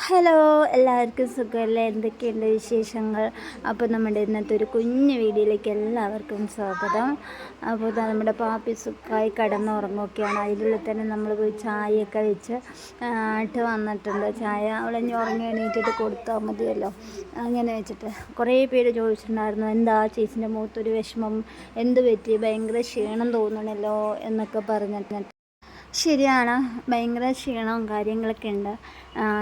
Hello എല്ലാവർക്കും സുഖമല്ലേ? എന്തൊക്കെയുണ്ട് വിശേഷങ്ങൾ? അപ്പോൾ നമ്മുടെ ഇന്നത്തെ ഒരു കുഞ്ഞു വീഡിയോയിലേക്ക് എല്ലാവർക്കും സ്വാഗതം. അപ്പോൾ നമ്മുടെ പാപ്പി സുഖമായി കടന്നുറങ്ങുകയാണ്. അതിനുള്ളിൽ തന്നെ നമ്മൾ പോയി ചായയൊക്കെ വെച്ച് ആയിട്ട് വന്നിട്ടുണ്ട്. ചായ അവളഞ്ഞ് ഉറങ്ങി എണീറ്റിട്ട് കൊടുത്താൽ മതിയല്ലോ. അങ്ങനെ വെച്ചിട്ട് കുറേ പേര് ചോദിച്ചിട്ടുണ്ടായിരുന്നു എന്താ ചേച്ചിന്റെ മുഖത്തൊരു വിഷമം? എന്ത് പറ്റി? ഭയങ്കര ക്ഷീണം തോന്നണല്ലോ എന്നൊക്കെ പറഞ്ഞിട്ട്. ശരിയാണ്. ഭയങ്കര ക്ഷീണവും കാര്യങ്ങളൊക്കെ ഉണ്ട്.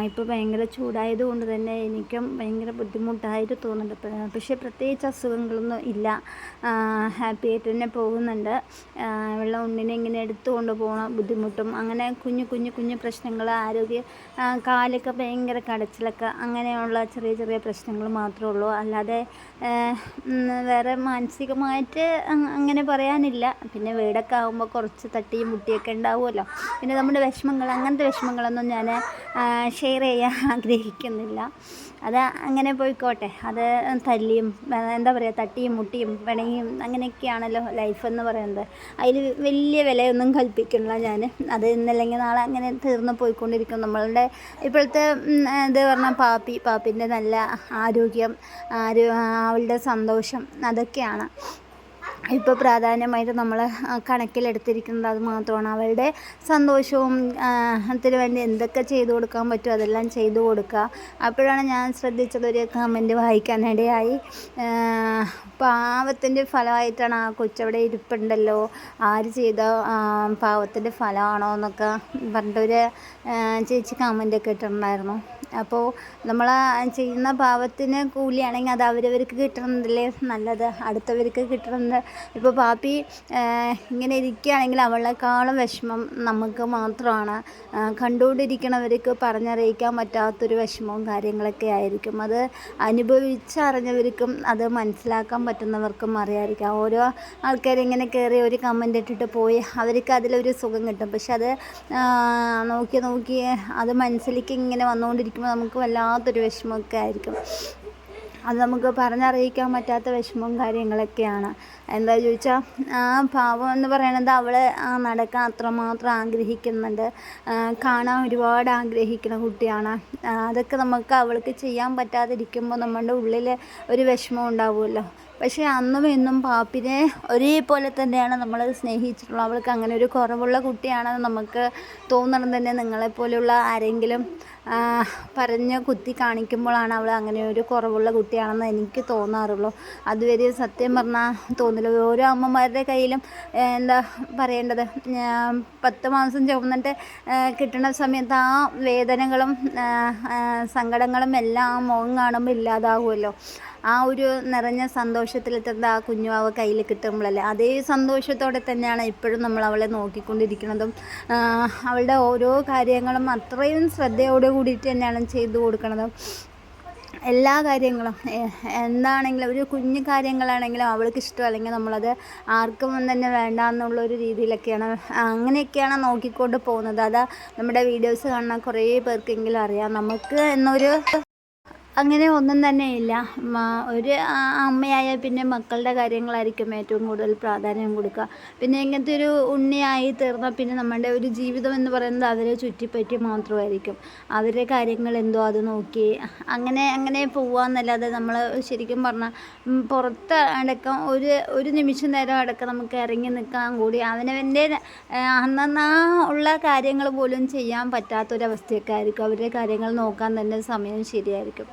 ഇപ്പോൾ ഭയങ്കര ചൂടായത് കൊണ്ട് തന്നെ എനിക്കും ഭയങ്കര ബുദ്ധിമുട്ടായിട്ട് തോന്നുന്നുണ്ട്. പക്ഷേ പ്രത്യേകിച്ച് അസുഖങ്ങളൊന്നും ഇല്ല. ഹാപ്പി ആയിട്ട് തന്നെ പോകുന്നുണ്ട്. വെള്ളം ഉണ്ണിനെ ഇങ്ങനെ എടുത്തുകൊണ്ട് പോകണ. ബുദ്ധിമുട്ടും. അങ്ങനെ കുഞ്ഞു കുഞ്ഞു കുഞ്ഞു പ്രശ്നങ്ങൾ ആരോഗ്യ കാലൊക്കെ ഭയങ്കര കടച്ചിലൊക്കെ അങ്ങനെയുള്ള ചെറിയ ചെറിയ പ്രശ്നങ്ങൾ മാത്രമേ ഉള്ളൂ. അല്ലാതെ വേറെ മാനസികമായിട്ട് അങ്ങനെ പറയാനില്ല. പിന്നെ വീടൊക്കെ ആകുമ്പോൾ കുറച്ച് തട്ടിയും മുട്ടിയൊക്കെ ഉണ്ടാവുമല്ലോ. പിന്നെ നമ്മുടെ വിഷമങ്ങൾ അങ്ങനത്തെ വിഷമങ്ങളൊന്നും ഞാൻ ഷെയർ ചെയ്യാൻ ആഗ്രഹിക്കുന്നില്ല. അത് അങ്ങനെ പോയിക്കോട്ടെ. അത് തല്ലിയും എന്താ പറയുക തട്ടിയും മുട്ടിയും പിണങ്ങിയും അങ്ങനെയൊക്കെയാണല്ലോ ലൈഫ് എന്ന് പറയുന്നത്. അതിൽ വലിയ വിലയൊന്നും കൽപ്പിക്കുന്നില്ല ഞാൻ. അത് ഇന്നല്ലെങ്കിൽ നാളെ അങ്ങനെ തീർന്നു പോയിക്കൊണ്ടിരിക്കും. നമ്മളുടെ ഇപ്പോഴത്തെ ഇത് പറഞ്ഞാൽ പാപ്പി പാപ്പിന്റെ നല്ല ആരോഗ്യം ആരോ അവളുടെ സന്തോഷം അതൊക്കെയാണ്. ഇപ്പോൾ പ്രാധാന്യമായിട്ട് നമ്മൾ കണക്കിലെടുത്തിരിക്കുന്നത് അത് മാത്രമാണ്. അവരുടെ സന്തോഷവും അതിന് വേണ്ടി എന്തൊക്കെ ചെയ്തു കൊടുക്കാൻ പറ്റുമോ അതെല്ലാം ചെയ്തു കൊടുക്കുക. അപ്പോഴാണ് ഞാൻ ശ്രദ്ധിച്ചത് ഒരു കമന്റ് വായിക്കാനിടയായി. പാവത്തിന്റെ ഫലമായിട്ടാണ് ആ കൊച്ചവിടെ ഇരിപ്പുണ്ടല്ലോ. ആര് ചെയ്ത പാവത്തിന്റെ ഫലമാണോ എന്നൊക്കെ പറഞ്ഞിട്ടൊരു ചേച്ചി കമന്റൊക്കെ ഇട്ടിട്ടുണ്ടായിരുന്നു. അപ്പോൾ നമ്മൾ ചെയ്യുന്ന പാപത്തിന് കൂലിയാണെങ്കിൽ അത് അവരവർക്ക് കിട്ടണമെന്നല്ലേ നല്ലത്? അടുത്തവർക്ക് കിട്ടണമെന്ന് ഇപ്പോൾ പാപ്പി ഇങ്ങനെ ഇരിക്കുകയാണെങ്കിൽ അവളെക്കാളും വിഷമം നമുക്ക് മാത്രമാണ്. കണ്ടുകൊണ്ടിരിക്കണവർക്ക് പറഞ്ഞറിയിക്കാൻ പറ്റാത്തൊരു വിഷമവും കാര്യങ്ങളൊക്കെ ആയിരിക്കും. അത് അനുഭവിച്ചറിഞ്ഞവർക്കും അത് മനസ്സിലാക്കാൻ പറ്റുന്നവർക്കും അറിയാതിരിക്കാം ഓരോ ആൾക്കാരിങ്ങനെ കയറി ഒരു കമന്റ് ഇട്ടിട്ട് പോയി അവർക്ക് അതിലൊരു സുഖം കിട്ടും. പക്ഷെ അത് നോക്കി നോക്കി അത് മനസ്സിലേക്ക് ഇങ്ങനെ വന്നുകൊണ്ടിരിക്കുമ്പോൾ നമുക്ക് വല്ലാത്തൊരു വിഷമമൊക്കെ ആയിരിക്കും. അത് നമുക്ക് പറഞ്ഞറിയിക്കാൻ പറ്റാത്ത വിഷമവും കാര്യങ്ങളൊക്കെയാണ്. എന്താ ചോദിച്ചാൽ ആ പാവം എന്ന് പറയണത് അവൾ നടക്കാൻ അത്രമാത്രം ആഗ്രഹിക്കുന്നുണ്ട്. കാണാൻ ഒരുപാട് ആഗ്രഹിക്കുന്ന കുട്ടിയാണ്. അതൊക്കെ നമുക്ക് അവൾക്ക് ചെയ്യാൻ പറ്റാതിരിക്കുമ്പോൾ നമ്മുടെ ഉള്ളിൽ ഒരു വിഷമം ഉണ്ടാവുമല്ലോ. പക്ഷേ അന്നും ഇന്നും പാപ്പിനെ ഒരേപോലെ തന്നെയാണ് നമ്മൾ സ്നേഹിച്ചിട്ടുള്ളത്. അവൾക്ക് അങ്ങനെ ഒരു കുറവുള്ള കുട്ടിയാണെന്ന് നമുക്ക് തോന്നണം തന്നെ. നിങ്ങളെപ്പോലെയുള്ള ആരെങ്കിലും പറഞ്ഞ് കുത്തി കാണിക്കുമ്പോഴാണ് അവൾ അങ്ങനെ ഒരു കുറവുള്ള കുട്ടിയാണെന്ന് എനിക്ക് തോന്നാറുള്ളൂ. അതുവരെ സത്യം പറഞ്ഞാൽ തോന്നില്ല. ഓരോ അമ്മമാരുടെ കയ്യിലും എന്താ പറയേണ്ടത്? പത്ത് മാസം ചുമന്നിട്ട് കിട്ടുന്ന സമയത്ത് ആ വേദനകളും സങ്കടങ്ങളും എല്ലാം മുഖം കാണുമ്പോൾ ഇല്ലാതാവുമല്ലോ. ആ ഒരു നിറഞ്ഞ സന്തോഷത്തിലെത്തുന്നത് ആ കുഞ്ഞുവാവ് കയ്യിൽ കിട്ടുമ്പോഴല്ലേ. അതേ സന്തോഷത്തോടെ തന്നെയാണ് ഇപ്പോഴും നമ്മൾ അവളെ നോക്കിക്കൊണ്ടിരിക്കുന്നതും. അവളുടെ ഓരോ കാര്യങ്ങളും അത്രയും ശ്രദ്ധയോട് കൂടിയിട്ട് തന്നെയാണ് ചെയ്തു കൊടുക്കുന്നതും എല്ലാ കാര്യങ്ങളും എന്താണെങ്കിലും ഒരു കുഞ്ഞു കാര്യങ്ങളാണെങ്കിലും അവൾക്ക് ഇഷ്ടം അല്ലെങ്കിൽ നമ്മളത് ആർക്കും തന്നെ വേണ്ട എന്നുള്ളൊരു രീതിയിലൊക്കെയാണ് അങ്ങനെയൊക്കെയാണ് നോക്കിക്കൊണ്ട് പോകുന്നത്. അതാ നമ്മുടെ വീഡിയോസ് കാണാൻ കുറേ പേർക്കെങ്കിലും അറിയാം. നമുക്ക് എന്നൊരു അങ്ങനെ ഒന്നും തന്നെ ഇല്ല. ഒരു അമ്മയായ പിന്നെ മക്കളുടെ കാര്യങ്ങളായിരിക്കും ഏറ്റവും കൂടുതൽ പ്രാധാന്യം കൊടുക്കുക. പിന്നെ ഇങ്ങനത്തെ ഒരു ഉണ്ണിയായി തീർന്നാൽ പിന്നെ നമ്മുടെ ഒരു ജീവിതം എന്ന് പറയുന്നത് അവരെ ചുറ്റിപ്പറ്റി മാത്രമായിരിക്കും. അവരുടെ കാര്യങ്ങൾ എന്തോ അത് നോക്കി അങ്ങനെ അങ്ങനെ പോവാന്നല്ലാതെ നമ്മൾ ശരിക്കും പറഞ്ഞാൽ പുറത്ത് അടക്കം ഒരു ഒരു നിമിഷം നേരം അടക്കം നമുക്ക് ഇറങ്ങി നിൽക്കാൻ കൂടി അവനവന്റെ അന്നന്നാ ഉള്ള കാര്യങ്ങൾ പോലും ചെയ്യാൻ പറ്റാത്തൊരവസ്ഥയൊക്കെ ആയിരിക്കും. അവരുടെ കാര്യങ്ങൾ നോക്കാൻ തന്നെ സമയം ശരിയായിരിക്കും.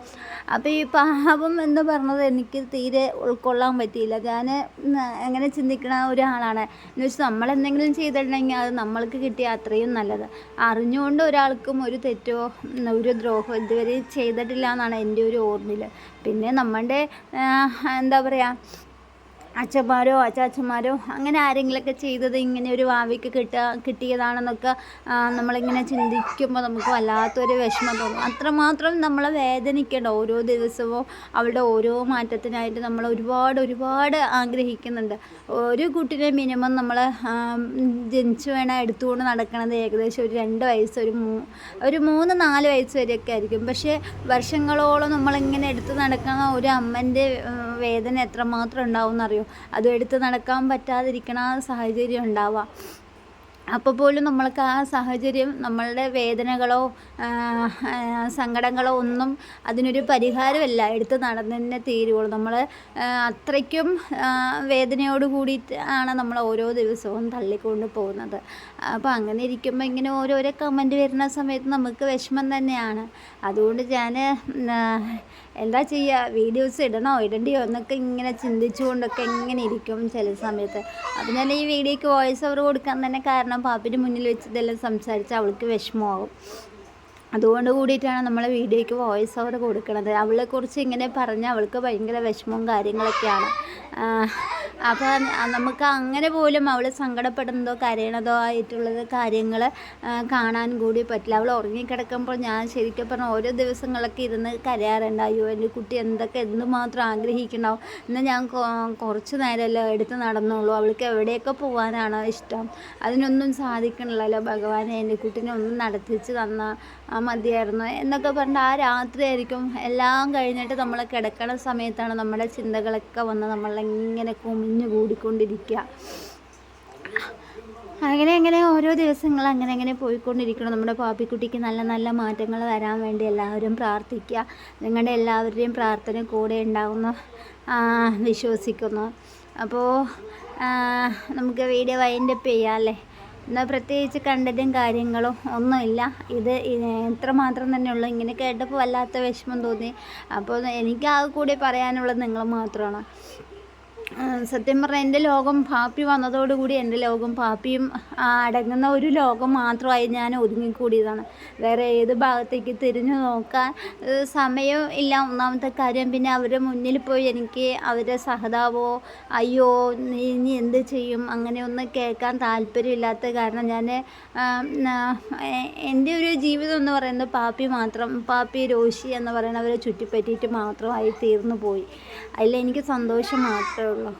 അപ്പോൾ ഈ പാപം എന്ന് പറഞ്ഞത് എനിക്ക് തീരെ ഉൾക്കൊള്ളാൻ പറ്റിയില്ല. ഞാൻ എങ്ങനെ ചിന്തിക്കുന്ന ഒരാളാണ്. എന്ന് വെച്ചാൽ നമ്മൾ എന്തെങ്കിലും ചെയ്തിട്ടുണ്ടെങ്കിൽ അത് നമ്മൾക്ക് കിട്ടിയ അത്രയും നല്ലത്. അറിഞ്ഞുകൊണ്ട് ഒരാൾക്കും ഒരു തെറ്റോ ഒരു ദ്രോഹമോ ഇതുവരെ ചെയ്തിട്ടില്ല എന്നാണ് എന്റെ ഒരു ഓർമ്മയിൽ പിന്നെ നമ്മളുടെ എന്താ പറയുക അച്ഛന്മാരോ അച്ചാച്ചന്മാരോ അങ്ങനെ ആരെങ്കിലുമൊക്കെ ചെയ്തത് ഇങ്ങനെ ഒരു ഭാവിക്ക് കിട്ടുക കിട്ടിയതാണെന്നൊക്കെ നമ്മളിങ്ങനെ ചിന്തിക്കുമ്പോൾ നമുക്ക് വല്ലാത്തൊരു വിഷമം തോന്നും. അത്രമാത്രം നമ്മളെ വേദനിക്കേണ്ട ഓരോ ദിവസവും അവളുടെ ഓരോ മാറ്റത്തിനായിട്ട് നമ്മൾ ഒരുപാട് ഒരുപാട് ആഗ്രഹിക്കുന്നുണ്ട്. ഒരു കുട്ടിനെ മിനിമം നമ്മൾ ജനിച്ചു വേണം എടുത്തുകൊണ്ട് നടക്കണത് ഏകദേശം ഒരു രണ്ട് വയസ്സ് ഒരു മൂ ഒരു മൂന്ന് നാല് വയസ്സ് വരെയൊക്കെ ആയിരിക്കും. പക്ഷേ വർഷങ്ങളോളം നമ്മളിങ്ങനെ എടുത്ത് നടക്കുന്ന ഒരു അമ്മന്റെ വേദന എത്രമാത്രം ഉണ്ടാവും എന്നറിയോ അതും എടുത്ത് നടക്കാൻ പറ്റാതിരിക്കണ സാഹചര്യം ഉണ്ടാവുക അപ്പോൾ പോലും നമ്മൾക്ക് ആ സാഹചര്യം നമ്മളുടെ വേദനകളോ സങ്കടങ്ങളോ ഒന്നും അതിനൊരു പരിഹാരമല്ല. എടുത്ത് നടന്നതന്നെ തീരുള്ളൂ നമ്മൾ അത്രയ്ക്കും വേദനയോട് കൂടിയിട്ട് ആണ് നമ്മൾ ഓരോ ദിവസവും തള്ളിക്കൊണ്ട് പോകുന്നത്. അപ്പോൾ അങ്ങനെ ഇരിക്കുമ്പോൾ ഇങ്ങനെ ഓരോരോ കമന്റ് വരുന്ന സമയത്ത് നമുക്ക് വിഷമം തന്നെയാണ്. അതുകൊണ്ട് ഞാൻ എന്താ ചെയ്യുക വീഡിയോസ് ഇടണോ? ഇടണ്ടിയോ? എന്നൊക്കെ ഇങ്ങനെ ചിന്തിച്ചുകൊണ്ടൊക്കെ ഇങ്ങനെ ഇരിക്കും ചില സമയത്ത്. അപ്പം ഞാൻ ഈ വീഡിയോക്ക് വോയിസ് ഓവർ കൊടുക്കാൻ തന്നെ കാരണം പാപ്പിന്റെ മുന്നിൽ വെച്ച് ഇതെല്ലാം സംസാരിച്ച് അവൾക്ക് വിഷമമാകും. അതുകൊണ്ട് കൂടിയിട്ടാണ് നമ്മൾ വീഡിയോയ്ക്ക് വോയിസ് ഓവർ കൊടുക്കുന്നത് അവളെക്കുറിച്ച് ഇങ്ങനെ പറഞ്ഞാൽ അവൾക്ക് ഭയങ്കര വിഷമവും കാര്യങ്ങളൊക്കെയാണ്. അപ്പോൾ നമുക്ക് അങ്ങനെ പോലും അവൾ സങ്കടപ്പെടുന്നതോ കരയണതോ ആയിട്ടുള്ളത് കാര്യങ്ങൾ കാണാൻ കൂടി പറ്റില്ല. അവൾ ഉറങ്ങിക്കിടക്കുമ്പോൾ ഞാൻ ശരിക്കും പറഞ്ഞാൽ ഓരോ ദിവസങ്ങളൊക്കെ ഇരുന്ന് കരയാറുണ്ട്. അയ്യോ എന്റെ കുട്ടി എന്തൊക്കെ എന്തുമാത്രം ആഗ്രഹിക്കണോ എന്നാൽ ഞാൻ കുറച്ച് നേരമല്ലോ എടുത്ത് നടന്നുള്ളൂ. അവൾക്ക് എവിടെയൊക്കെ പോകാനാണോ ഇഷ്ടം. അതിനൊന്നും സാധിക്കണില്ലല്ലോ. ഭഗവാനെ എന്റെ കുട്ടീനെ ഒന്നും നടത്തിച്ച് തന്നാൽ മതിയായിരുന്നു. എന്നൊക്കെ പറഞ്ഞിട്ട് ആ രാത്രിയായിരിക്കും എല്ലാം കഴിഞ്ഞിട്ട് നമ്മൾ കിടക്കണ സമയത്താണ് നമ്മുടെ ചിന്തകളൊക്കെ വന്ന് നമ്മളിങ്ങനെ കുമിഞ്ഞു കൂടിക്കൊണ്ടിരിക്കുക. അങ്ങനെ അങ്ങനെ ഓരോ ദിവസങ്ങൾ അങ്ങനെ അങ്ങനെ പോയിക്കൊണ്ടിരിക്കണം നമ്മുടെ പാപ്പിക്കുട്ടിക്ക് നല്ല നല്ല മാറ്റങ്ങൾ വരാൻ വേണ്ടി എല്ലാവരും പ്രാർത്ഥിക്കുക. നിങ്ങളുടെ എല്ലാവരുടെയും പ്രാർത്ഥന കൂടെ ഉണ്ടാകുന്നു വിശ്വസിക്കുന്നു. അപ്പോൾ നമുക്ക് വീഡിയോ വൈൻഡപ്പ് ചെയ്യാം അല്ലേ? എന്നാൽ പ്രത്യേകിച്ച് കണ്ടതും കാര്യങ്ങളും ഒന്നുമില്ല. ഇത് മാത്രം തന്നെയുള്ളൂ ഇങ്ങനെ കേട്ടപ്പോൾ വല്ലാത്ത വിഷമം തോന്നി. അപ്പോൾ എനിക്ക് ആകെ കൂടി പറയാനുള്ളത് നിങ്ങൾ മാത്രമാണ്. സത്യം പറഞ്ഞാൽ എന്റെ ലോകം പാപ്പി വന്നതോടുകൂടി എന്റെ ലോകം പാപ്പിയും അടങ്ങുന്ന ഒരു ലോകം മാത്രമായി ഞാൻ ഒതുങ്ങിക്കൂടിയതാണ്. വേറെ ഏത് ഭാഗത്തേക്ക് തിരിഞ്ഞു നോക്കാൻ സമയം ഇല്ല. ഒന്നാമത്തെ കാര്യം പിന്നെ അവരുടെ മുന്നിൽ പോയി എനിക്ക് അവരുടെ സഹതാവോ അയ്യോ നീ ഇനി എന്ത് ചെയ്യും? അങ്ങനെയൊന്നും കേൾക്കാൻ താല്പര്യമില്ലാത്ത കാരണം ഞാൻ എന്റെ ഒരു ജീവിതം എന്ന് പറയുന്നത് പാപ്പി മാത്രം പാപ്പി രോഷി എന്ന് പറയുന്നവരെ ചുറ്റിപ്പറ്റിയിട്ട് മാത്രമായി തീർന്നു പോയി. അതിൽ എനിക്ക് സന്തോഷം മാത്രമേ ഉള്ളൂ